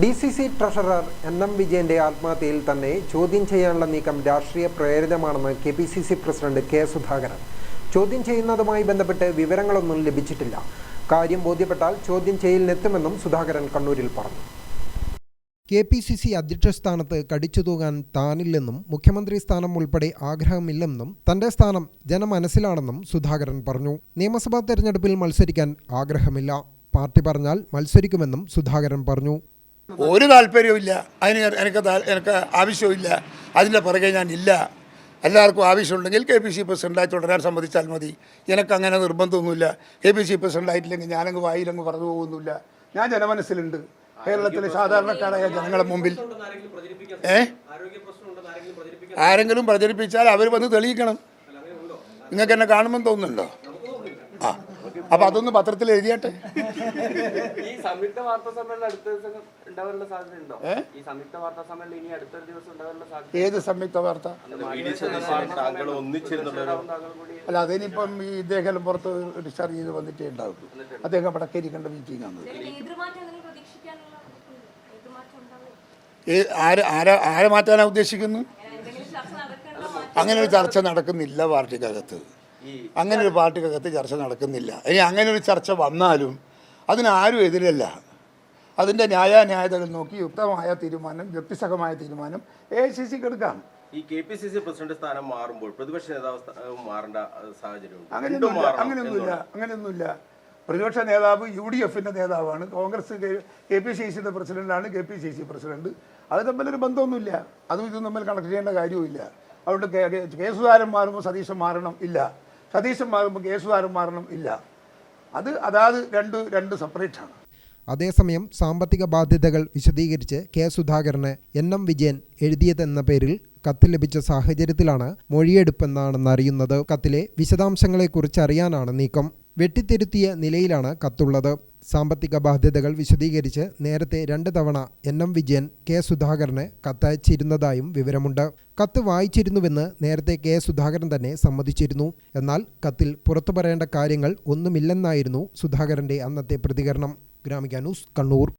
D C C treasurer N M വിജയന്റെ ആത്മഹത്യയിൽ തന്നെ ചോദ്യം ചെയ്യാനുള്ള നീക്കം രാഷ്ട്രീയ പ്രേരിതമാണെന്ന് K P C C president K Sudhakaran. ചോദ്യം ചെയ്യുന്നതുമായി ബന്ധപ്പെട്ട് വിവരങ്ങളൊന്നും ലഭിച്ചിട്ടില്ല. കാര്യം ബോധ്യപ്പെട്ടാൽ ചോദ്യം ചെയ്യലിനെത്തുമെന്നും സുധാകരൻ കണ്ണൂരിൽ പറഞ്ഞു. കെ പി സി സി അധ്യക്ഷ സ്ഥാനത്ത് കടിച്ചു തൂകാൻ താനില്ലെന്നും മുഖ്യമന്ത്രി സ്ഥാനം ഉൾപ്പെടെ ആഗ്രഹമില്ലെന്നും തന്റെ സ്ഥാനം ജനമനസ്സിലാണെന്നും സുധാകരൻ പറഞ്ഞു. നിയമസഭാ തെരഞ്ഞെടുപ്പിൽ മത്സരിക്കാൻ ആഗ്രഹമില്ല. പാർട്ടി പറഞ്ഞാൽ മത്സരിക്കുമെന്നും സുധാകരൻ പറഞ്ഞു. ഒരു താല്പര്യവുമില്ല അതിന് എനിക്ക് എനിക്ക് ആവശ്യമില്ല അതിന്റെ പുറകെ ഞാൻ ഇല്ല. എല്ലാവർക്കും ആവശ്യമുണ്ടെങ്കിൽ കെ പി സി പ്രസിഡന്റായി തുടരാൻ സമ്മതിച്ചാൽ മതി. എനിക്കങ്ങനെ നിർബന്ധമൊന്നുമില്ല. കെ പി സി പ്രസിഡന്റായിട്ടില്ലെങ്കിൽ ഞാനങ്ങ് വായിലങ്ങ് പറഞ്ഞു പോകുന്നില്ല. ഞാൻ ജനമനസ്സിലുണ്ട്. കേരളത്തിലെ സാധാരണക്കാരായ ജനങ്ങളുടെ മുമ്പിൽ. ഏ? ആരെങ്കിലും പ്രചരിപ്പിച്ചാൽ അവർ വന്ന് തെളിയിക്കണം. നിങ്ങൾക്ക് എന്നെ കാണുമെന്ന് തോന്നുന്നുണ്ടോ? ആ. അപ്പോൾ അതൊന്ന് പത്രത്തിൽ എഴുതിയാട്ടെ? ഈ സംയുക്ത വാർത്താ സമ്മേളനം അടുത്ത ദിവസം ഉണ്ടാവാനുള്ള സാധ്യത ഉണ്ടോ? ഈ സംയുക്ത വാർത്താ സമ്മേളനം ഇനി അടുത്തൊരു ദിവസം ഉണ്ടാവാനുള്ള സാധ്യത ഏത് സംയുക്ത വാർത്ത? അല്ല അതിനിപ്പം ഈ ഇദ്ദേഹം പുറത്ത് ഡിസ്ചാർജ് ചെയ്ത് വന്നിട്ടേ ഉണ്ടാവും അദ്ദേഹം വടക്കേരി കണ്ട മീറ്റിംഗ് ആണ്. ആര് ആരെ ആരെ മാറ്റാനാണ് ഉദ്ദേശിക്കുന്നു? എന്തെങ്കിലും ചർച്ച നടക്കേണ്ട അങ്ങനെ ഒരു ചർച്ച നടക്കുന്നില്ല പാർട്ടിക്കകത്ത് അങ്ങനെ ഒരു പാർട്ടിക്കകത്ത് ചർച്ച നടക്കുന്നില്ല. ഇനി അങ്ങനെ ഒരു ചർച്ച വന്നാലും അതിനാരും എതിരല്ല. അതിന്റെ ന്യായാന്യായതകൾ നോക്കി യുക്തമായ തീരുമാനം യുക്തിസഹമായ തീരുമാനം എ ഐ സി സിക്ക് എടുക്കാം. ഈ K P C C president സ്ഥാനം മാറുമ്പോൾ പ്രതിപക്ഷ നേതാവ് മാറേണ്ട സാഹചര്യം അങ്ങനെയൊന്നുമില്ല അങ്ങനെയൊന്നുമില്ല അങ്ങനെയൊന്നുമില്ല. പ്രതിപക്ഷ നേതാവ് യു ഡി എഫിന്റെ നേതാവാണ് കോൺഗ്രസ് കെ പി സി സിയുടെ പ്രസിഡന്റാണ് K P C C president. അത് തമ്മിലൊരു ബന്ധമൊന്നുമില്ല. അതും ഇതും തമ്മിൽ കണക്ട് ചെയ്യേണ്ട കാര്യവുമില്ല. അതുകൊണ്ട് കെ സുധാരൻ മാറുമ്പോൾ സതീശൻ മാറണം ഇല്ല. സതീശൻ മാറുമ്പോൾ മാറണം ഇല്ല. അത് അതാത് രണ്ട് രണ്ട് സെപ്പറേറ്റാണ് അതേസമയം സാമ്പത്തിക ബാധ്യതകൾ വിശദീകരിച്ച് കെ സുധാകരന് എൻ എം വിജയൻ എഴുതിയതെന്ന പേരിൽ കത്ത് ലഭിച്ച സാഹചര്യത്തിലാണ് മൊഴിയെടുപ്പെന്നാണെന്ന് അറിയുന്നത് കത്തിലെ വിശദാംശങ്ങളെക്കുറിച്ച് അറിയാനാണ് നീക്കം. വെട്ടിത്തിരുത്തിയ നിലയിലാണ് കത്തുള്ളത്. സാമ്പത്തിക ബാധ്യതകൾ വിശദീകരിച്ച് നേരത്തെ രണ്ട് തവണ എൻ എം വിജയൻ കെ സുധാകരന് കത്തയച്ചിരുന്നതായും വിവരമുണ്ട്. കത്ത് വായിച്ചിരുന്നുവെന്ന് നേരത്തെ കെ സുധാകരൻ തന്നെ സമ്മതിച്ചിരുന്നു. എന്നാൽ കത്തിൽ പുറത്തു പറയേണ്ട കാര്യങ്ങൾ ഒന്നുമില്ലെന്നായിരുന്നു സുധാകരന്റെ അന്നത്തെ പ്രതികരണം. ഗ്രാമിക ന്യൂസ് കണ്ണൂർ.